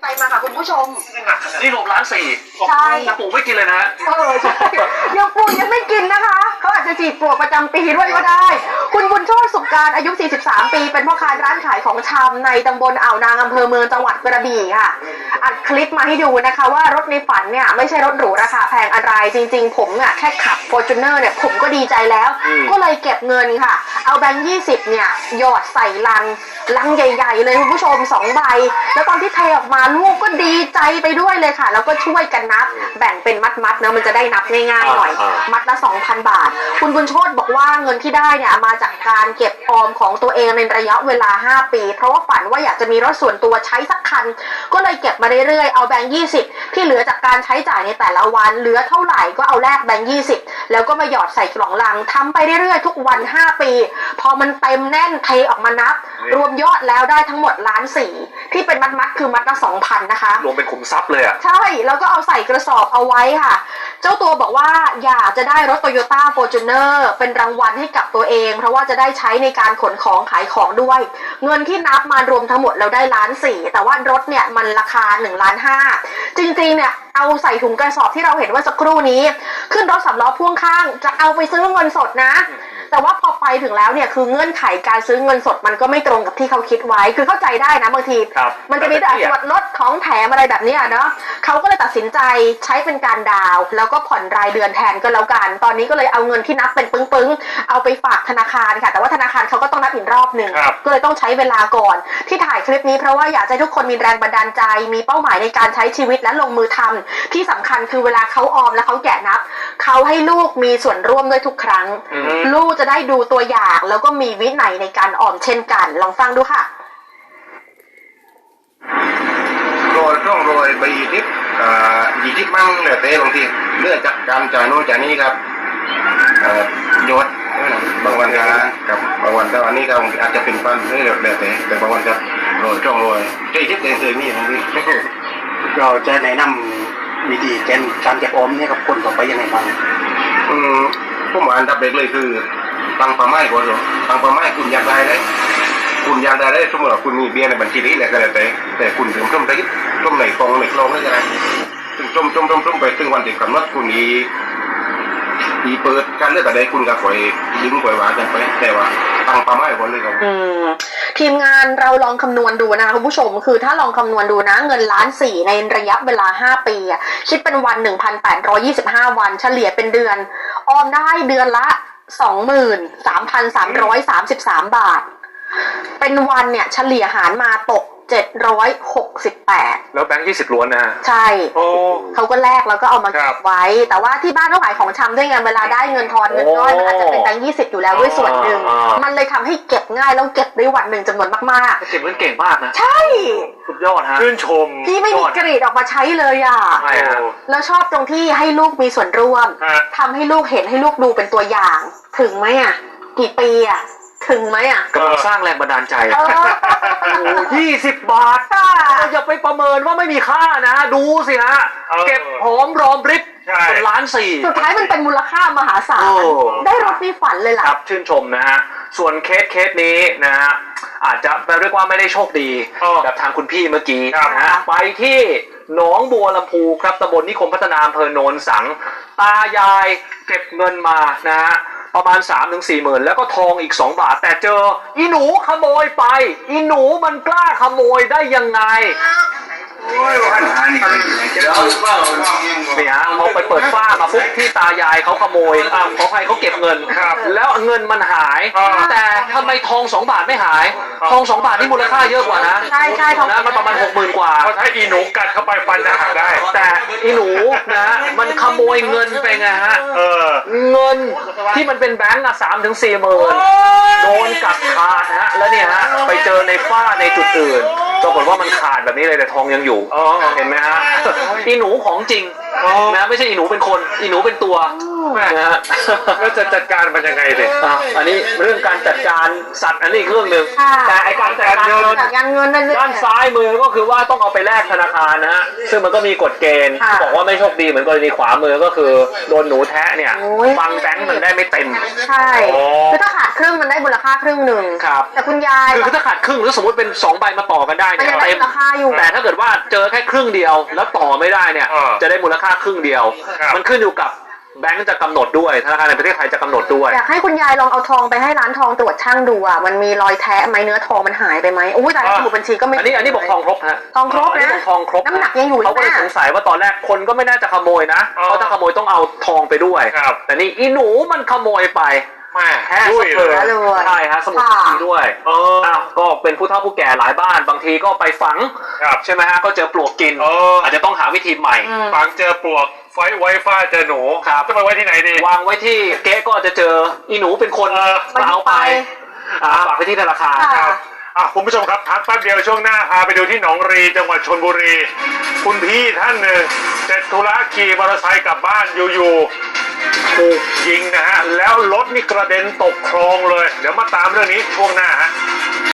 ไปมาค่ะคุณผู้ชม นี่รวมล้านสี่ใช่แต่ปู่ไม่กินเลยนะเออใช่ยังปูยังไม่กินนะคะ เขาอาจจะจีบปลวกประจำปีด้วยก็ได้ คุณบุญโชติสุขการอายุ 43 ปี เป็นพ่อค้าร้านขายของชำในตำบลอ่าวนางอำเภอเมืองจังหวัดกระบี่ค่ะ อัดคลิปมาให้ดูนะคะว่ารถในฝันเนี่ย ไม่ใช่รถหรูราคาแพงอะไรจริงๆ ผมเนี่ยแค่ขับ f o r t u n e r เนี่ย ผมก็ดีใจแล้ว อืม ก็เลยเก็บเงินค่ะ เอาแบงค์20เนี่ยหยอดใส่ลัง ลังใหญ่ ๆ เลยคุณผู้ชมสองใบ แล้วตอนที่เทออกมาลูกก็ดีใจไปด้วยเลยค่ะ แล้วก็ช่วยกันนับ แบ่งเป็นมัดๆเนอะมันจะได้นับง่ายๆหน่อย อ่ามัดละ 2,000 บาท คุณบุญโชตบอกว่าเงินที่ได้เนี่ยมาจากการเก็บออมของตัวเองในระยะเวลา 5 ปี เพราะว่าฝันว่าอยากจะมีรถส่วนตัวใช้สักคัน ก็เลยเก็บมาเรื่อยๆ เอาแบงค์20ที่เหลือจากการใช้จ่ายในแต่ละวัน เหลือเท่าไหร่ก็เอาแลกแบงค์20แล้วก็มาหยอดใส่กล่องลังทำไปเรื่อยๆ ทุกวัน 5 ปี พอมันเต็มแน่นเทออกมานับ รวมยอดแล้วได้ทั้งหมดล้านสี่ที่เป็นมัดๆคือมัดละ2,000นะคะรวมเป็นขุมทรัพย์เลยอะใช่แล้วก็เอาใส่กระสอบเอาไว้ค่ะ เจ้าตัวบอกว่าอยากจะได้รถ Toyota Fortuner เป็นรางวัลให้กับตัวเอง เพราะว่าจะได้ใช้ในการขนของขายของด้วย เงินที่นับมารวมทั้งหมดแล้วได้ล้านสี่แต่ว่ารถเนี่ยมันราคา1ล้านห้าจริงๆเนี่ยเอาใส่ถุงกระสอบที่เราเห็นว่าสักครู่นี้ ขึ้นรถสำล้อพ่วงข้าง จะเอาไปซื้อเงินสดนะ แต่ว่าพอไปถึงแล้วเนี่ยคือเงื่อนไขการซื้อเงินสดมันก็ไม่ตรงกับที่เขาคิดไว้ คือเข้าใจได้นะบางที ครับมันจะมีแต่ส่วนลดของแถมอะไรแบบเนี้ยเนาะเขาก็เลยตัดสินใจใช้เป็นการดาวน์แล้วก็ผ่อนรายเดือนแทนก็แล้วกัน ตอนนี้ก็เลยเอาเงินที่นับเป็นปึ้งๆ เอาไปฝากธนาคารค่ะ แต่ว่าธนาคารเขาก็ต้องนับอีกรอบหนึ่ง ครับ ก็เลยต้องใช้เวลาก่อน ที่ถ่ายคลิปนี้เพราะว่าอยากจะให้ทุกคนมีแรงบันดาลใจ มีเป้าหมายในการใช้ชีวิตและลงมือทำที่สำคัญคือเวลาเขาออมแล้วเขาแกะนับ เขาให้ลูกมีส่วนร่วมด้วยทุกครั้ง อืม ลูกจะได้ดูตัวอย่าง แล้วก็มีวินัยในการออมเช่นกัน ลองฟังดูค่ะโรยช่องโรยใบยี่ทิพอ่ายี่ทิพมั่งเหลือเต้บางทีเลือกจากการจ่ายโน่นจ่ายนี่ครับเอ่อยศบางวันก็กับบางวันก็อันนี้ก็อาจจะเป็นฟันไม่เหลือแต่แต่บางวันก็โรยช่องโรยใจทิพย์เองเคยมีบางทีเราจะแนะนำวิธีการการเก็บออมเนี่ยกับคนต่อไปยังไงบ้างอืมผมว่าอันดับเด็กเลยคือ ตังปลาไม้ก่อนหรอตังปลาไม้คุณอยากได้เลยคุณอยากได้ได้สมมติว่าคุณมีเบียร์ในบัญชีนี้แหละก็แล้วแต่แต่คุณถึงต้มได้ต้มในกองในกลองได้ก็ได้ถึงต้มต้มต้มต้มไปถึงวันที่กำหนดคุณอีอีเปิดการเลือกอะไรคุณก็คอยดึงคอยหว่ากันไปแต่ว่าตังปลาไม้ก่อนเลยครับอืมทีมงานเราลองคำนวณดูนะคะคุณผู้ชม คือถ้าลองคำนวณดูนะเงินล้านสี่ในระยะเวลา 5 ปี คิดเป็นวัน 1,825 วัน เฉลี่ยเป็นเดือน ออมได้เดือนละ สองหมื่นสามพันสามร้อยสามสิบสามบาท เป็นวันเนี่ยเฉลี่ยหารมาตก 768แล้วแบงค์ยี่สิบล้วนนะใช่ โอ้ เขาก็แลกแล้วก็เอามาครัเก็บบไว้ แต่ว่าที่บ้านเขาขายของชำด้วยไงเวลาได้เงินทอนเงินก้อนมันอาจจะเป็นแบงค์ยี่สิบอยู่แล้วด้วยส่วนหนึ่ง อ่ามัมันเลยทำให้เก็บง่ายแล้วเก็บได้วันหนึ่งจำนวนมากเก็บเงินเก่งมากนะ ๆ ใช่ สุดยอดฮะ ชื่นชมพี่ไม่มียอดกรีดออกมาใช้เลยอะ ใช่ฮะ แล้วชอบตรงที่ให้ลูกมีส่วนร่วมฮะ ทำให้ลูกเห็นให้ลูกดูเป็นตัวอย่าง ถึงไหมอะ กี่ปีอะ ถึงไหมอะกำลังสร้างแรงบันดาลใจเออ โอ้ยี่สิบบาท ค่ะ อย่าไปประเมินว่าไม่มีค่านะ ดูสิฮะ เออเก็บหอมรอมริบใช่ เป็นล้านสี่ สุดท้ายมันเป็นมูลค่ามหาศาล โอ้ ได้รถในฝันเลยล่ะ ครับชื่นชมนะฮะ ส่วนเคสเคสนี้นะฮะ อาจจะเรียกว่าไม่ได้โชคดี เออแบบทางคุณพี่เมื่อกี้ครับนะฮะไปที่หนองบัวลำพูครับตำบลนิคมพัฒนาอำเภอโนนสัง ตายายเก็บเงินมานะฮะ ประมาณ3าถึงสี่หมื่นแล้วก็ทองอีก 2 บาท แต่เจอ อีหนูขโมยไป อีหนูมันกล้าขโมยได้ยังไงนี่ฮะเขาไปเปิดฝ้ามาปุ๊บที่ตายายเขาขโมยอ่าขอใครเขาเก็บเงินครับ แล้วเงินมันหายอ่าแต่ทำไมทองสองบาทไม่หาย ทองสองบาทนี่มูลค่าเยอะกว่านะใช่ใช่ทองนะมันประมาณหกหมื่นกว่าเพราะถ้าอีหนูกัดเข้าไปฟันจะหักได้ แต่อีหนูนะมันขโมยเงินไปไงฮะ เออ เงินที่มันเป็นแบงก์อะสามถึงสี่หมื่นโดนกัดขาดนะฮะ แล้วเนี่ยฮะ ไปเจอในฝ้าในจุดอื่นปรากฏว่ามันขาดแบบนี้เลยแต่ทองยังอยู่อ๋อเห็นไหมฮะอีหนูของจริงอ๋อนะไม่ใช่อีหนูเป็นคน อีหนูเป็นตัวนะฮะแล้วจะจัดการมันยังไงดิอะอันนี้เรื่องการจัดการสัตว์อันนี้อีกเรื่องหนึ่งค่ะ แต่ไอการจัดการเงิน จากการเงินนั่นเองด้านซ้ายมือก็คือว่าต้องเอาไปแลกธนาคารนะฮะ ซึ่งมันก็มีกฎเกณฑ์ค่ะที่บอกว่าไม่โชคดีเหมือนกรณีขวามือก็คือโดนหนูแทะเนี่ยโอ้ย ฟังแบงค์มันได้ไม่เต็ม ใช่อ๋อ คือถ้าขาดครึ่งมันได้มูลค่าครึ่งหนึ่งครับ แต่คุณยายคือคือถ้าขาดครึ่งแล้วสมมติเป็นสองใบมาต่อกันได้มันเนี่ยยังได้เต็มมูลค่าอยู่ แต่ถ้าเกิดว่าเจอแค่ครึ่งเดียวแล้วต่อไม่ได้เนี่ยเออจะได้มูลค่าครึ่งเดียว ครับ มันขึ้นอยู่กับ แบงก์จะกำหนดด้วยธนาคารในประเทศไทยจะกำหนดด้วยอยากให้คุณยายลองเอาทองไปให้ร้านทองตรวจช่างดูอะมันมีรอยแทะไหมเนื้อทองมันหายไปไหมอุ้ยแต่อ่าสมุดบัญชีก็ไม่อันนี้อันนี้บอกทองครบฮะทองครบอันนี้นะบอกทองครบน้ำหนักยังอยู่เลยเขาก็เลยนะสงสัยว่าตอนแรกคนก็ไม่น่าจะขโมยนะอ๋อเพราะถ้าขโมยต้องเอาทองไปด้วยครับแต่นี่อีหนูมันขโมยไปแม่แค่ด้วยสเลเปยอเลยใช่ฮะสมุดบัญชีด้วยเอออ้าวก็เป็นผู้เฒ่าผู้แก่หลายบ้านบางทีก็ไปฝังครับใช่ไหมฮะก็เจอปลวกกินเอออาจจะต้องหาวิธีใหม่อืมฟังเจอปลวก ไฟไว้ฟ้าเจอหนูครับ จะไปไว้ที่ไหนดี วางไว้ที่เก๊ะก็อาจจะเจออีหนูเป็นคนเออ มาเอาไปอ่าฝากไปที่ธนาคารค่ะครับอะคุณผู้ชมครับพักแป๊บเดียวช่วงหน้าพาไปดูที่หนองรีจังหวัดชนบุรี คุณพี่ท่านหนึ่งเสร็จธุระขี่มอเตอร์ไซค์กลับบ้านอยู่ๆถูกยิงนะฮะ แล้วรถนี่กระเด็นตกคลองเลย เดี๋ยวมาตามเรื่องนี้ช่วงหน้าฮะ